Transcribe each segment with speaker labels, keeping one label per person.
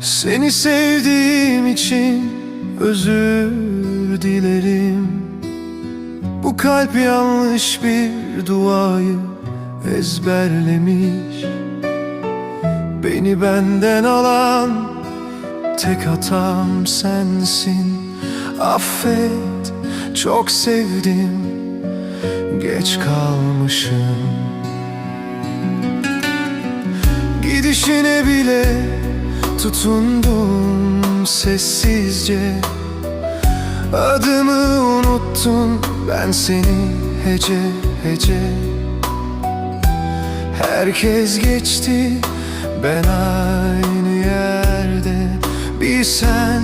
Speaker 1: Seni sevdiğim için özür dilerim. Bu kalp yanlış bir duayı ezberlemiş. Beni benden alan tek hatam sensin. Affet çok sevdim geç kalmışım. Gidişine bile tutundum sessizce. Adımı unuttun ben seni hece hece. Herkes geçti ben aynı yerde. Bir sen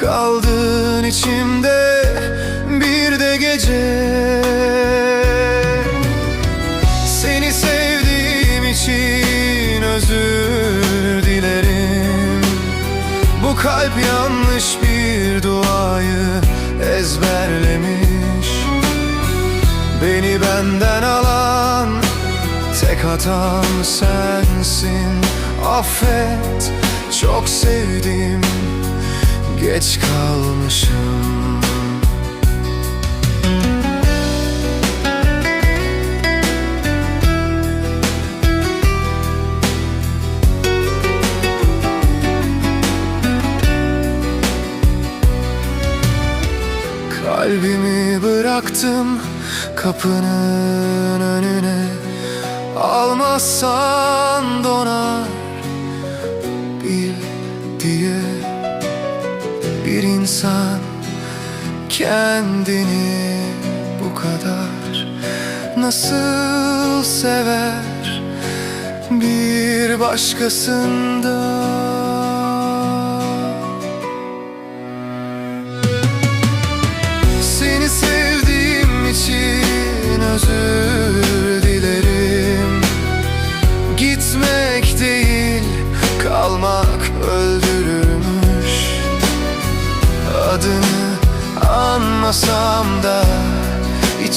Speaker 1: kaldın içimde bir de gece. Seni sevdiğim için özür Kalp yanlış bir duayı ezberlemiş. Beni benden alan tek hatam sensin. Affet çok sevdim geç kalmışım Kalbimi bıraktım kapının önüne. Almazsan donar bil diye. Bir insan kendini bu kadar Nasıl sever? Bir başkasında Adını anmasam da bu